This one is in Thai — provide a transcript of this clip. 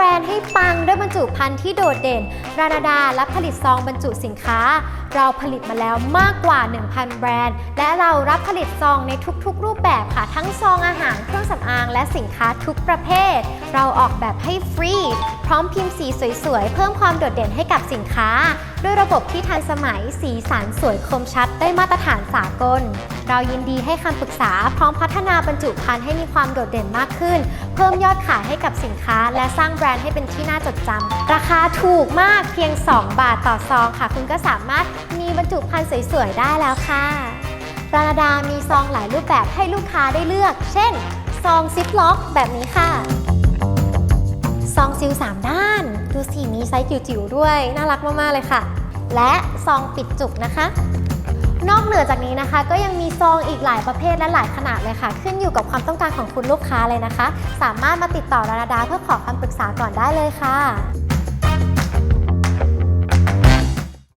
รนด์ให้ปังด้วยบรรจุภัณฑ์ที่โดดเด่น รานาดาและผลิตซองบรรจุสินค้า เราผลิตมาแล้วมากกว่า 1,000 แบรนด์ และเรารับผลิตซองในทุกๆ รูปแบบค่ะ ทั้งซองอาหารเครื่องสำอาง และสินค้าทุกประเภท เราออกแบบให้ฟรี พร้อมพิมพ์สีสวยๆ เพิ่มความโดดเด่นให้กับสินค้า ด้วยระบบที่ทันสมัยสีสันสวยคมชัดได้มาตรฐานสากล เรายินดีให้คำปรึกษา พร้อมพัฒนาบรรจุภัณฑ์ให้มีความโดดเด่นมากขึ้น เพิ่มยอดขายให้กับสินค้า และสร้างแบรนด์ให้เป็นที่น่าจดจำราคาถูกมากเพียง 2 บาทต่อซองค่ะ คุณก็สามารถมีบรรจุภัณฑ์สวยๆได้แล้วค่ะรานาดามีซองหลายรูปแบบให้ลูกค้าได้เลือก เช่น ซองซิปล็อกแบบนี้ค่ะ ซองซิล3ด้าน ดูสิมีไซส์จิ๋วๆด้วย น่ารักมากๆเลยค่ะ และซองปิดจุกนะคะ นอกเหนือจากนี้นะคะ ก็ยังมีซองอีกหลายประเภทและหลายขนาดเลยค่ะ ขึ้นอยู่กับความต้องการของคุณลูกค้าเลยนะคะ สามารถมาติดต่อราดาเพื่อขอคำปรึกษาก่อนได้เลยค่ะ